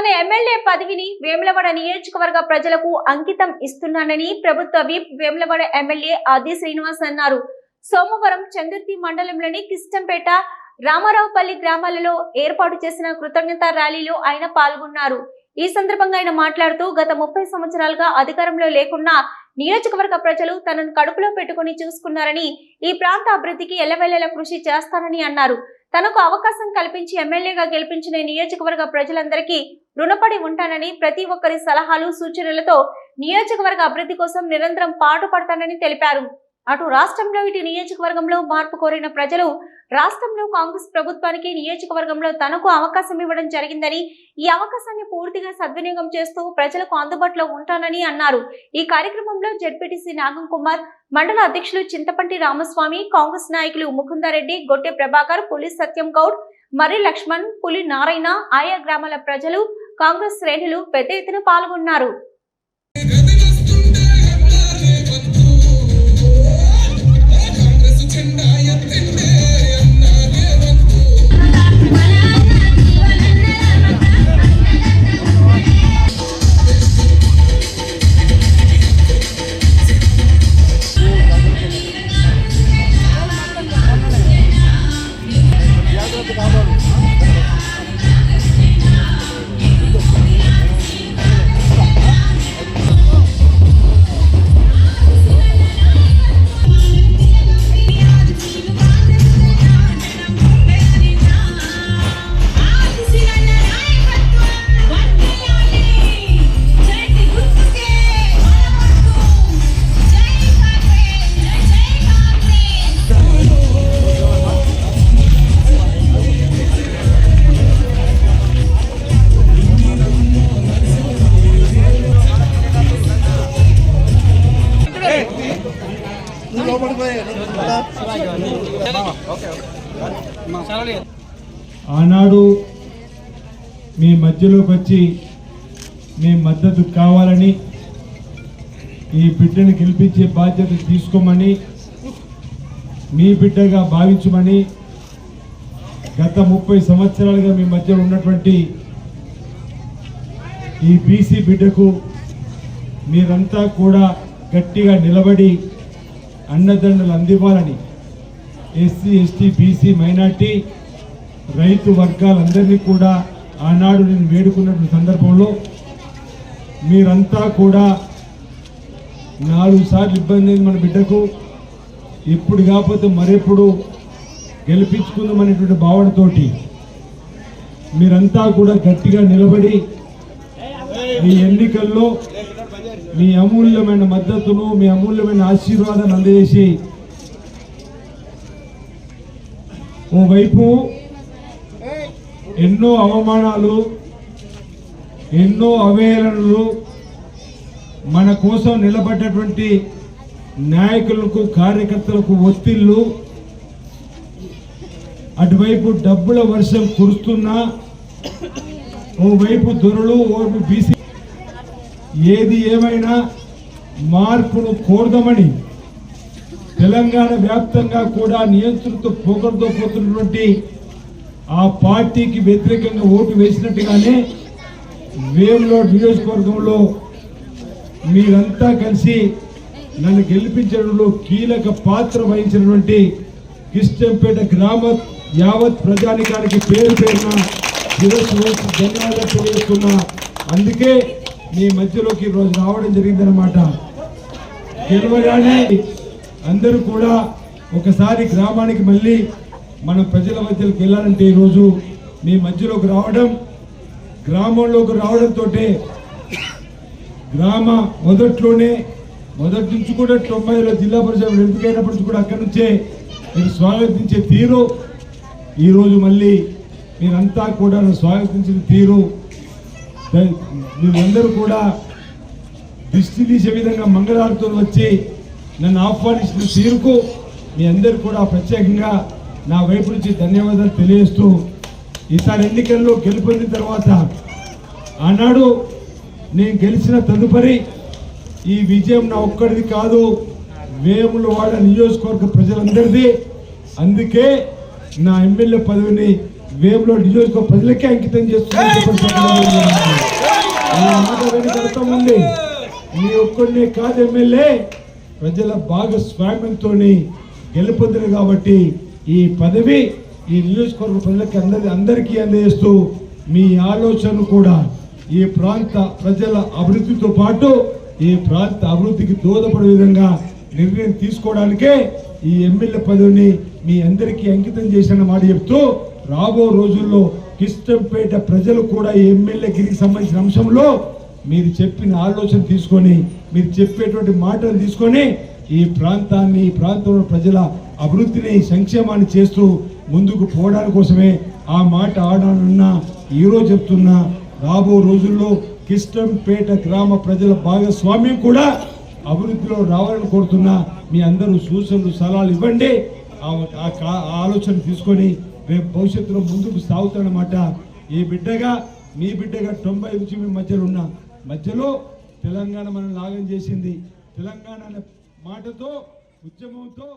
తన ఎమ్మెల్యే పదవిని వేములవాడ నియోజకవర్గ ప్రజలకు అంకితం ఇస్తున్నానని ప్రభుత్వ విప్ వేములవాడ ఎమ్మెల్యే ఆది శ్రీనివాస్ అన్నారు. సోమవారం చందుర్తి మండలంలోని కిష్టంపేట రామారావుపల్లి గ్రామాలలో ఏర్పాటు చేసిన కృతజ్ఞత ర్యాలీలో ఆయన పాల్గొన్నారు. ఈ సందర్భంగా ఆయన మాట్లాడుతూ గత ముప్పై సంవత్సరాలుగా అధికారంలో లేకున్నా నియోజకవర్గ ప్రజలు తనను కడుపులో పెట్టుకుని చూసుకున్నారని ఈ ప్రాంత అభివృద్ధికి ఎల్లవెల్లలా కృషి చేస్తానని అన్నారు. తనకు అవకాశం కల్పించి ఎమ్మెల్యేగా గెలిపించిన నియోజకవర్గ ప్రజలందరికీ రుణపడి ఉంటానని ప్రతి ఒక్కరి సలహాలు సూచనలతో నియోజకవర్గ అభివృద్ధి కోసం నిరంతరం పాటుపడతానని తెలిపారు. అటు రాష్ట్రంలో ఇటు నియోజకవర్గంలో మార్పు కోరిన ప్రజలు రాష్ట్రంలో కాంగ్రెస్ ప్రభుత్వానికి నియోజకవర్గంలో తనకు అవకాశం ఇవ్వడం జరిగిందని ఈ అవకాశాన్ని పూర్తిగా సద్వినియోగం చేస్తూ ప్రజలకు అందుబాటులో ఉంటానని అన్నారు. ఈ కార్యక్రమంలో జడ్పీటీసీ నాగం కుమార్ మండల అధ్యక్షులు చింతపంటి రామస్వామి కాంగ్రెస్ నాయకులు ముకుందారెడ్డి గొట్టె ప్రభాకర్ పులి సత్యం గౌడ్ మర్రి లక్ష్మణ్ పులి నారాయణ ఆయా గ్రామాల ప్రజలు కాంగ్రెస్ శ్రేణులు పెద్ద ఎత్తున పాల్గొన్నారు. ఆనాడు మీ మధ్యలోకి వచ్చి మీ మద్దతు కావాలని ఈ బిడ్డను గెలిపించే బాధ్యత తీసుకోమని మీ బిడ్డగా భావించమని గత ముప్పై సంవత్సరాలుగా మీ మధ్య ఉన్నటువంటి ఈ బీసీ బిడ్డకు మీరంతా కూడా గట్టిగా నిలబడి అండదండలు అందివ్వాలని ఎస్సీ ఎస్టీ బీసీ మైనార్టీ రైతు వర్గాలందరినీ కూడా ఆనాడు నేను వేడుకున్నటువంటి సందర్భంలో మీరంతా కూడా నాలుగు సార్లు ఇబ్బంది అయింది మన బిడ్డకు. ఇప్పుడు కాకపోతే మరెప్పుడు గెలిపించుకుందామనేటువంటి భావనతోటి మీరంతా కూడా గట్టిగా నిలబడి మీ ఎన్నికల్లో మీ అమూల్యమైన మద్దతును మీ అమూల్యమైన ఆశీర్వాదాన్ని అందజేసి ఓవైపు ఎన్నో అవమానాలు ఎన్నో అవహేళనలు మన కోసం నిలబడ్డటువంటి నాయకులకు కార్యకర్తలకు ఒత్తిళ్ళు అటువైపు డబ్బుల వర్షం కురుస్తున్నా ఓవైపు దొరలు ఓవైపు బీసీ ఏది ఏమైనా మార్పును కోరదామని తెలంగాణ వ్యాప్తంగా కూడా నియంతృత్వ పోకడతో పోతున్నటువంటి ఆ పార్టీకి వ్యతిరేకంగా ఓటు వేసినట్టుగానే వేములోడ్ నియోజకవర్గంలో మీరంతా కలిసి నన్ను గెలిపించడంలో కీలక పాత్ర వహించినటువంటి కిష్టంపేట గ్రామ యావత్ ప్రజానికానికి పేరు పేరున ధన్యవాదాలు తెలియజేస్తున్నా. అందుకే మీ మధ్యలోకి ఈరోజు రావడం జరిగిందనమాట గెలవగానే అందరూ కూడా ఒకసారి గ్రామానికి మళ్ళీ మనం ప్రజల మధ్యలోకి వెళ్ళాలంటే ఈరోజు మీ మధ్యలోకి రావడం గ్రామంలోకి రావడంతో గ్రామ మొదట్లోనే మొదటి నుంచి కూడా తొంభైలో జిల్లా పరిషత్ ఎంపికైనప్పటి నుంచి కూడా అక్కడి నుంచే మీరు స్వాగతించే తీరు. ఈరోజు మళ్ళీ మీరంతా కూడా స్వాగతించిన తీరు. మీరందరూ కూడా దిష్టి తీసే విధంగా మంగళారుతో వచ్చి నన్ను ఆహ్వానించిన తీరుకు మీ అందరు కూడా ప్రత్యేకంగా నా వైపు నుంచి ధన్యవాదాలు తెలియజేస్తూ ఈసారి ఎన్నికల్లో గెలుపొందిన తర్వాత ఆనాడు నేను గెలిచిన తదుపరి ఈ విజయం నా ఒక్కడిది కాదు వేములవాడ నియోజకవర్గ ప్రజలందరిది. అందుకే నా ఎమ్మెల్యే పదవిని వేవ్లో నియోజకవర్గ ప్రజలకే అంకితం ఉంది. మీ ఒక్కడినే కాదు ఎమ్మెల్యే ప్రజల భాగస్వామ్యంతో గెలుపొందిన కాబట్టి ఈ పదవి ఈ నియోజకవర్గ ప్రజలకి అందరి అందరికీ అందజేస్తూ మీ ఆలోచన కూడా ఈ ప్రాంత ప్రజల అభివృద్ధితో పాటు ఈ ప్రాంత అభివృద్ధికి దోహదపడే విధంగా నిర్ణయం తీసుకోవడానికే ఈ ఎమ్మెల్యే పదవిని మీ అందరికీ అంకితం చేసిన మాట చెప్తూ రాబో రోజుల్లో కిష్టంపేట ప్రజలు కూడా ఈ ఎమ్మెల్యే సంబంధించిన అంశంలో మీరు చెప్పిన ఆలోచన తీసుకొని మీరు చెప్పేటువంటి మాటలు తీసుకొని ఈ ప్రాంతాన్ని ఈ ప్రాంతంలో ప్రజల అభివృద్ధిని సంక్షేమాన్ని చేస్తూ ముందుకు పోవడానికి కోసమే ఆ మాట ఆడాలన్నా ఈరోజు చెప్తున్నా. రాబో రోజుల్లో కిష్టంపేట గ్రామ ప్రజల భాగస్వామ్యం కూడా అభివృద్ధిలో రావాలని కోరుతున్నా. మీ అందరూ సూచనలు సలహాలు ఇవ్వండి. ఆ ఆలోచన తీసుకొని రేపు భవిష్యత్తులో ముందుకు సాగుతాడనమాట ఈ బిడ్డగా మీ బిడ్డగా తొంభై నుంచి మీ మధ్యలో ఉన్న మధ్యలో తెలంగాణ మనం లాగం చేసింది. తెలంగాణ అనే మాటతో ఉద్యమంతో